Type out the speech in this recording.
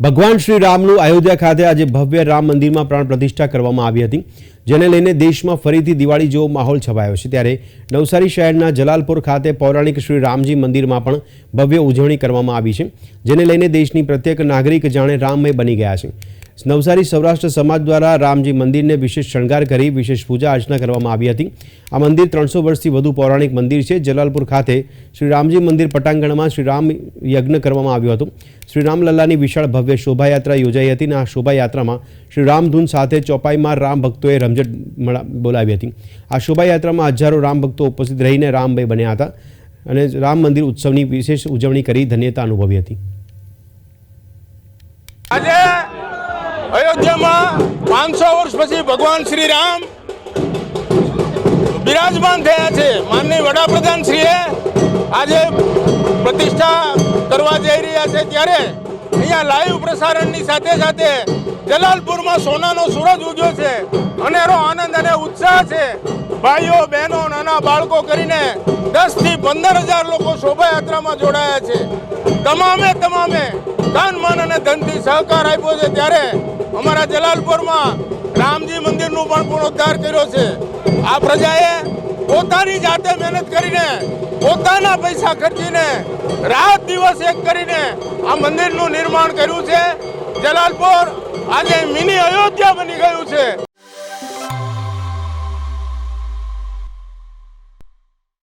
ભગવાન શ્રી રામનું અયોધ્યા ખાતે આજે ભવ્ય રામ મંદિરમાં પ્રાણ પ્રતિષ્ઠા કરવામાં આવી હતી, જેને લઈને દેશમાં ફરીથી દિવાળી જેવો માહોલ છવાયો છે. ત્યારે નવસારી શહેરના જલાલપુર ખાતે પૌરાણિક શ્રી રામજી મંદિરમાં પણ ભવ્ય ઉજવણી કરવામાં આવી છે, જેને લઈને દેશની પ્રત્યેક નાગરિક જાણે રામમય બની ગયા છે. નવસારી સૌરાષ્ટ્ર સમાજ દ્વારા રામજી મંદિરને વિશેષ શણગાર કરી વિશેષ પૂજા અર્ચના કરવામાં આવી હતી. આ મંદિર ત્રણસો વર્ષથી વધુ પૌરાણિક મંદિર છે. જલાલપુર ખાતે શ્રી રામજી મંદિર પટાંગણમાં શ્રી રામ યજ્ઞ કરવામાં આવ્યો હતો. શ્રી રામલલ્લાની વિશાળ ભવ્ય શોભાયાત્રા યોજાઈ હતી અને આ શોભાયાત્રામાં શ્રી રામધૂન સાથે ચોપાઈમાં રામ ભક્તોએ રમઝટ બોલાવી હતી. આ શોભાયાત્રામાં હજારો રામ ભક્તો ઉપસ્થિત રહીને રામભાઈ બન્યા હતા અને રામ મંદિર ઉત્સવની વિશેષ ઉજવણી કરી ધન્યતા અનુભવી હતી. આજે અયોધ્યામાં પાંચસો વર્ષ પછી ભગવાન શ્રી રામ બિરાજમાન થયા છે. માનનીય વડાપ્રધાન શ્રીએ આજે પ્રતિષ્ઠા કરવા જઈ રહ્યા છે ત્યારે અહીંયા લાઈવ પ્રસારણની સાથે સાથે જલાલપુરમાં સોનાનો સૂરજ ઉગ્યો છે. અનેરો આનંદ અને ઉત્સાહ છે. ભાઈઓ, બહેનો, નાના બાળકો કરીને દસથી પંદર હજાર લોકો શોભાયાત્રામાં જોડાયા છે. તમામે તમામે તન મન અને ધનથી સહકાર આપ્યો છે. ત્યારે અમારા જલાલપુરમાં રામજી મંદિરનું પણ પુનોદ્ધાર કર્યો છે. આ પ્રજાએ પોતાની જાતે મહેનત કરીને પોતાના પૈસા ખર્ચીને રાત દિવસ એક કરીને આ મંદિરનું નિર્માણ કર્યું છે. જલાલપુર આજે મિની અયોધ્યા બની ગયું છે.